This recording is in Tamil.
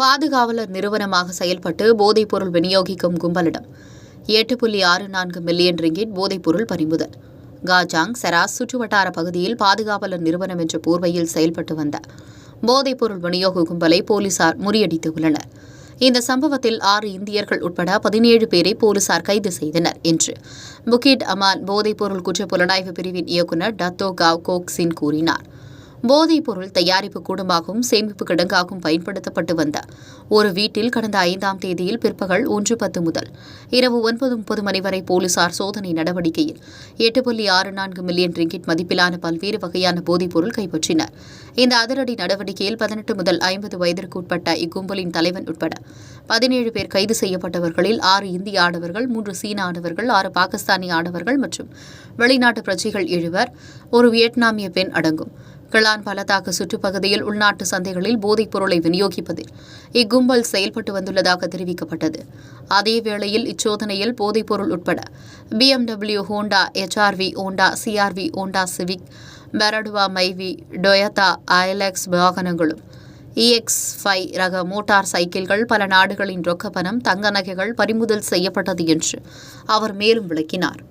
பாதுகாவலர் நிறுவனமாக செயல்பட்டு போதைப்பொருள் விநியோகிக்கும் கும்பலிடம். எட்டு புள்ளி ஆறு நான்கு மில்லியன் ரிங்கிட் போதைப்பொருள் பறிமுதல். காஜாங் செராஸ் சுற்றுவட்டார பகுதியில் பாதுகாவலர் நிறுவனம் என்ற போர்வையில் செயல்பட்டு வந்த போதைப்பொருள் விநியோக கும்பலை போலீசார் முறியடித்துள்ளனர் இந்த சம்பவத்தில் ஆறு இந்தியர்கள் உட்பட பதினேழு பேரை போலீசார் கைது செய்தனர் என்று புகிட் அமான் போதைப்பொருள் குற்ற புலனாய்வு பிரிவின் இயக்குநர் டத்தோ காவ் கோக்சின் கூறினார். போதைப் பொருள் தயாரிப்பு கூடமாகவும் சேமிப்பு கிடங்காகவும் பயன்படுத்தப்பட்டு வந்த ஒரு வீட்டில் கடந்த ஐந்தாம் தேதியில் பிற்பகல் ஒன்று பத்து முதல் இரவு ஒன்பது முப்பது மணி வரை போலீசார் சோதனை நடவடிக்கையில் எட்டு புள்ளி ஆறு நான்கு மில்லியன் ரிங்கிட் மதிப்பிலான பல்வேறு வகையான போதைப் பொருள் கைப்பற்றினர். இந்த அதிரடி நடவடிக்கையில் பதினெட்டு முதல் ஐம்பது வயதிற்கு உட்பட்ட இக்கும்பலின் தலைவன் உட்பட பதினேழு பேர் கைது செய்யப்பட்டவர்களில் ஆறு இந்திய ஆடவர்கள் மூன்று சீன ஆடவர்கள் ஆறு பாகிஸ்தானி ஆடவர்கள் மற்றும் வெளிநாட்டு பிரஜைகள் எழுவர் ஒரு வியட்நாமிய பெண் அடங்கும். கிளான் பலதாக சுற்றுப்பகுதியில் உள்நாட்டு சந்தைகளில் போதைப் பொருளை விநியோகிப்பதில் இக்கும்பல் செயல்பட்டு வந்துள்ளதாக தெரிவிக்கப்பட்டது. அதேவேளையில் இச்சோதனையில் போதைப் பொருள் உட்பட BMW Honda HRV Honda CRV Honda Civic Perodua Myvi Toyota ilex வாகனங்களும் இஎக்ஸ் ஃபைவ் ரக மோட்டார் சைக்கிள்கள் பல நாடுகளின் ரொக்க பணம் தங்க நகைகள் பறிமுதல் செய்யப்பட்டது என்று அவர் மேலும் விளக்கினார்.